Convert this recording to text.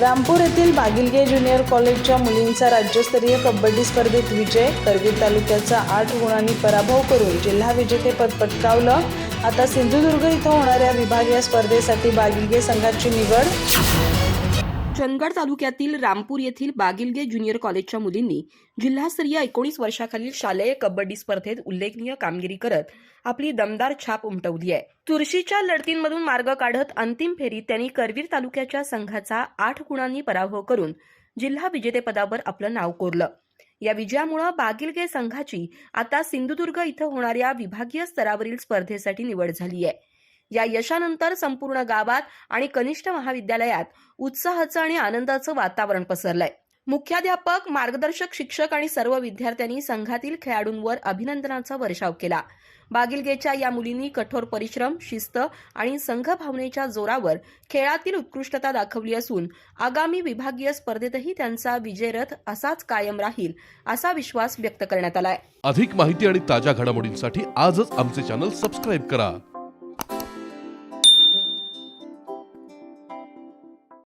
रामपूर येथील बागिलगे ज्युनियर कॉलेजच्या मुलींचा राज्यस्तरीय कबड्डी स्पर्धेत विजय करवीर तालुक्याचा आठ गुणांनी पराभव करून जिल्हा विजेतेपद पटकावलं. आता सिंधुदुर्ग इथं होणाऱ्या विभागीय स्पर्धेसाठी बागिलगे संघाची निवड. चंदगड तालुक्यातील रामपूर येथील बागिलगे ज्युनियर कॉलेजच्या मुलींनी जिल्हास्तरीय एकोणीस वर्षाखालील शालेय कबड्डी स्पर्धेत उल्लेखनीय कामगिरी करत आपली दमदार छाप उमटवली आहे. तुळशीच्या लढतींमधून मार्ग काढत अंतिम फेरीत त्यांनी करवीर तालुक्याच्या संघाचा आठ गुणांनी पराभव करून जिल्हा विजेतेपदावर आपलं नाव कोरलं. या विजयामुळे बागिलगे संघाची आता सिंधुदुर्ग इथं होणाऱ्या विभागीय स्तरावरील स्पर्धेसाठी निवड झाली आहे. या यशानंतर संपूर्ण गावात आणि कनिष्ठ महाविद्यालयात उत्साहाचं आणि आनंदाचं वातावरण पसरलंय. मुख्याध्यापक मार्गदर्शक शिक्षक आणि सर्व विद्यार्थ्यांनी संघातील खेळाडूंवर अभिनंदनाचा वर्षाव केला. बागिलगेच्या या मुलींनी कठोर परिश्रम शिस्त आणि संघभावनेच्या जोरावर खेळातील उत्कृष्टता दाखवली असून आगामी विभागीय स्पर्धेतही त्यांचा विजयरथ असाच कायम राहील असा विश्वास व्यक्त करण्यात आलाय. अधिक माहिती आणि ताज्या घडामोडींसाठी आजच आमचे चॅनल सबस्क्राईब करा.